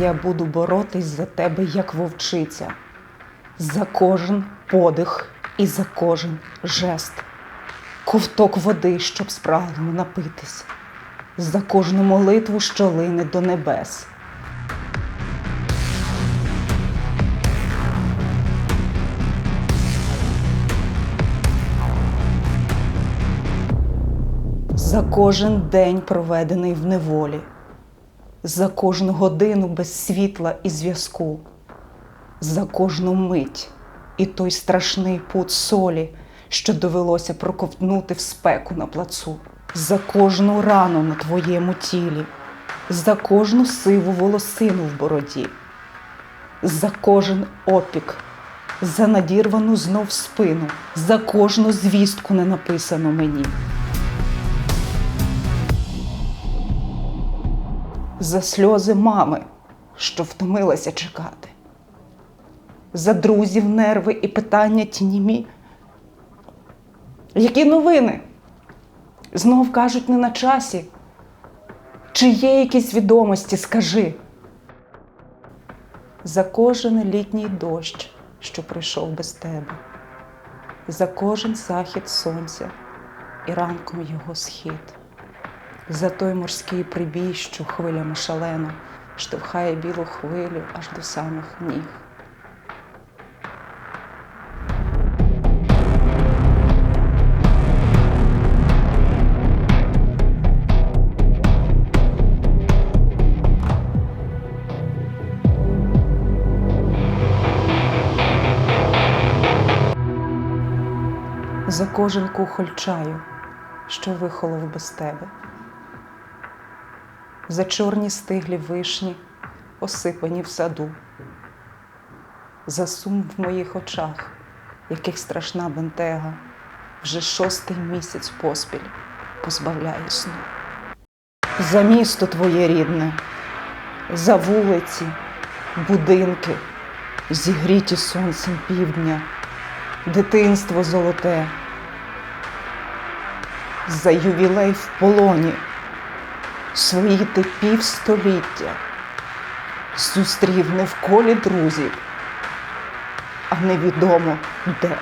Я буду боротись за тебе, як вовчиця, за кожен подих і за кожен жест, ковток води, щоб спраглому напитись, за кожну молитву, що лине до небес. За кожен день, проведений в неволі, за кожну годину без світла і зв'язку, за кожну мить і той страшний пут солі, що довелося проковтнути в спеку на плацу, за кожну рану на твоєму тілі, за кожну сиву волосину в бороді, за кожен опік, за надірвану знов спину, за кожну звістку не написану мені. За сльози мами, що втомилася чекати, за друзів нерви і питання ті німі. Які новини? Знов кажуть не на часі. Чи є якісь відомості, скажи? За кожен літній дощ, що прийшов без тебе, за кожен захід сонця і ранком його схід за той морський прибій, що хвилями шалено штовхає білу хвилю аж до самих ніг. За кожен кухоль чаю, що вихолов без тебе за чорні стиглі вишні, осипані в саду, за сум в моїх очах, яких страшна бентега, вже шостий місяць поспіль позбавляє сну. За місто твоє рідне, за вулиці, будинки, зігріті сонцем півдня, дитинство золоте, за ювілей в полоні свої ти півстоліття зустрів не в колі друзів, а невідомо де.